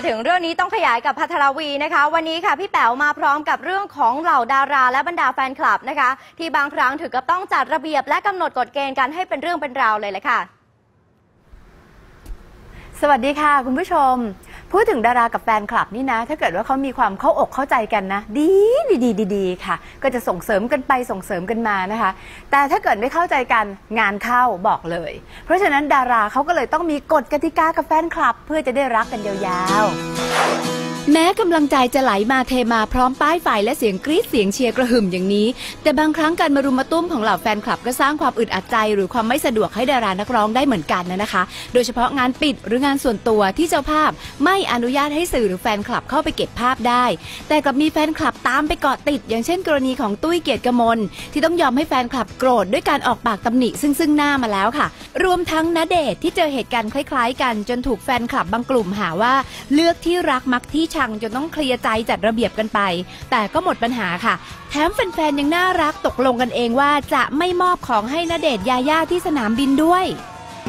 มาถึงเรื่องนี้ต้องขยายกับพัทรวีนะคะ วันนี้ค่ะพี่แป๋วมาพร้อมกับเรื่องของเหล่าดาราและบรรดาแฟนคลับนะคะ ที่บางครั้งถึงกับต้องจัดระเบียบและกำหนดกฎเกณฑ์กันให้เป็นเรื่องเป็นราวเลยแหละค่ะ สวัสดีค่ะคุณผู้ชม พูดถึงดารากับแฟนคลับนี่นะ ถ้าเกิดว่าเขามีความเข้าอกเข้าใจกันนะ ดีดีดีดีดีค่ะ ก็จะส่งเสริมกันไปส่งเสริมกันมานะคะ แต่ถ้าเกิดไม่เข้าใจกันงานเข้าบอกเลย เพราะฉะนั้นดาราเขาก็เลยต้องมีกฎกติกากับแฟนคลับ เพื่อจะได้รักกันยาวๆ แม้กำลังใจจะไหลมาเทมาพร้อมป้ายไฟและเสียงกรี๊ดเสียงเชียร์กระหึ่มอย่างนี้ แต่บางครั้งการมารุมมาตุ้มของเหล่าแฟนคลับก็สร้างความอึดอัดใจ หรือความไม่สะดวกให้ดารานักร้องได้เหมือนกันนะนะคะ โดยเฉพาะงานปิดหรืองานส่วนตัวที่เจ้าภาพไม่อนุญาตให้สื่อหรือแฟนคลับเข้าไปเก็บภาพได้ แต่กลับมีแฟนคลับตามไปเกาะติด อย่างเช่น กรณีของตุ้ยเกียรติกมลที่ต้องยอมให้แฟนคลับโกรธด้วยการออกปากตำหนิซึ่งซึ่งหน้ามาแล้วค่ะ รวมทั้งณเดชที่เจอเหตุการณ์คล้าย ๆ กันจนถูกแฟนคลับบางกลุ่มหาว่า เลือกที่รักมักที่ชงจนต้องเคลียร์ใจจัดระเบียบกันไป แต่ก็หมดปัญหาค่ะ แถมแฟนๆยังน่ารักตกลงกันเองว่าจะไม่มอบของให้ณเดชน์ยาย่าที่สนามบินด้วย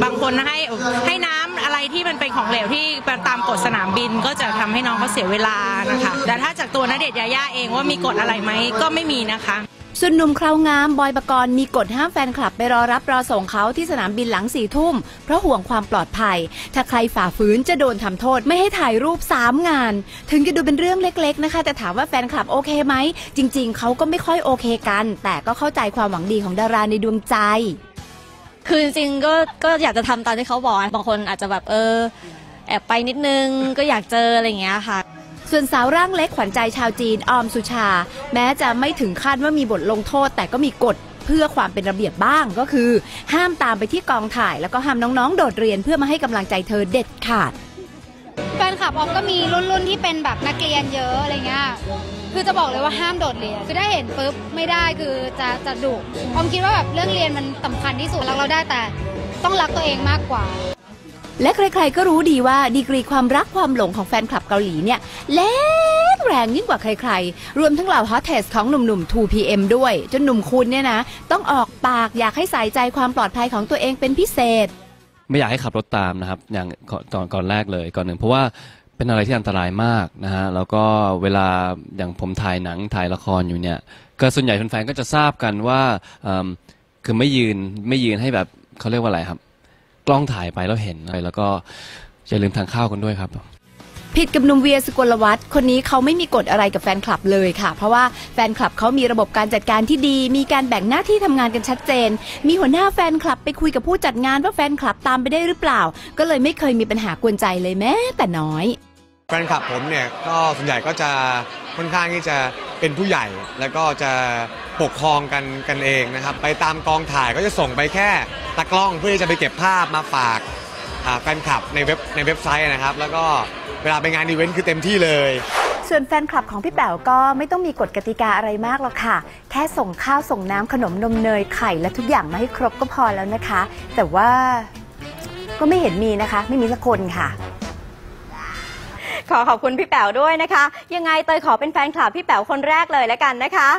บางคนให้ให้น้ำอะไรที่มันเป็นของเหลวที่ตามกฎสนามบินก็จะทำให้น้องเขาเสียเวลานะคะ แต่ถ้าจากตัวณเดชน์ยาย่าเองว่ามีกฎอะไรไหมก็ไม่มีนะคะ ส่วนหนุ่มคราวงามบอยปกรณ์มีกฎห้ามแฟนคลับไปรอรับรอส่งเขาที่สนามบินหลังสี่ทุ่ม เพราะห่วงความปลอดภัย ถ้าใครฝ่าฝืนจะโดนทำโทษไม่ให้ถ่ายรูป 3 งาน ถึงจะดูเป็นเรื่องเล็กๆนะคะ แต่ถามว่าแฟนคลับโอเคไหม จริงๆ เขาก็ไม่ค่อยโอเคกัน แต่ก็เข้าใจความหวังดีของดาราในดวงใจ คือจริงๆก็ก็อยากจะทำตามที่เขาบอกบางคนอาจจะแบบเออแอบไปนิดนึงก็อยากเจออะไรอย่างเงี้ยค่ะ ส่วนสาวร่างเล็กขวัญใจชาวจีนออมสุชา แม้จะไม่ถึงขั้นว่ามีบทลงโทษ แต่ก็มีกฎเพื่อความเป็นระเบียบบ้างก็คือ ห้ามตามไปที่กองถ่าย แล้วก็ห้ามน้องๆ โดดเรียนเพื่อมาให้กำลังใจเธอเด็ดขาดแฟนคลับออมก็มีรุ่นรุ่นๆที่เป็นแบบนักเรียนเยอะอะไรเงี้ยคือจะบอกเลยว่าห้ามโดดเรียนคือถ้เห็นปุ๊บไม่ได้คือจะจะดุออมคิดว่าแบบเรื่องเรียนมันสำคัญที่สุดรักเราได้แต่ ต้องรักตัวเองมากกว่า และใครๆก็รู้ดีว่าดีกรีความรักความหลงของแฟนคลับเกาหลีเนี่ยแรงแรงยิ่งกว่าใครๆ รวมทั้งเหล่าฮอตเทสของหนุ่มๆ 2PM ด้วย จนหนุ่มคุณเนี่ยนะ ต้องออกปากอยากให้ใส่ใจความปลอดภัยของตัวเองเป็นพิเศษ ไม่อยากให้ขับรถตามนะครับอย่างก่อนก่อนแรกเลยก่อนหนึ่งเพราะว่าเป็นอะไรที่อันตรายมากนะฮะแล้วก็เวลาอย่างผมถ่ายหนังถ่ายละครอยู่เนี่ยก็ส่วนใหญ่แฟนๆก็จะทราบกันว่าคือไม่ยืนไม่ยืนให้แบบเขาเรียกว่าอะไรครับ กล้องถ่ายไปแล้วเห็นอะไรแล้วก็อย่าลืมทานข้าวกันด้วยครับ ผิดกับหนุ่มเวียสุกลวัฒน์คนนี้เขาไม่มีกฎอะไรกับแฟนคลับเลยค่ะ เพราะว่าแฟนคลับเขามีระบบการจัดการที่ดี มีการแบ่งหน้าที่ทำงานกันชัดเจน มีหัวหน้าแฟนคลับไปคุยกับผู้จัดงานว่าแฟนคลับตามไปได้หรือเปล่า ก็เลยไม่เคยมีปัญหากวนใจเลยแม้แต่น้อย แฟนคลับผมเนี่ยก็ส่วนใหญ่ก็จะค่อนข้างที่จะเป็นผู้ใหญ่แล้วก็จะ ปกครองกันกันเองนะครับ ไปตามกองถ่ายก็จะส่งไปแค่ตากล้องเพื่อที่จะไปเก็บภาพมาฝากอ่าแฟนคลับในเว็บในเว็บไซต์นะครับ แล้วก็เวลาไปงานอีเวนต์คือเต็มที่เลย ส่วนแฟนคลับของพี่แป๋วก็ไม่ต้องมีกฎกติกาอะไรมากหรอกค่ะ แค่ส่งข้าวส่งน้ำขนมนมเนยไข่และทุกอย่างมาให้ครบก็พอแล้วนะคะ แต่ว่าก็ไม่เห็นมีนะคะ ไม่มีสักคนค่ะ ขอขอบคุณพี่แป๋วด้วยนะคะ ยังไงเตยขอเป็นแฟนคลับพี่แป๋วคนแรกเลยแล้วกันนะคะ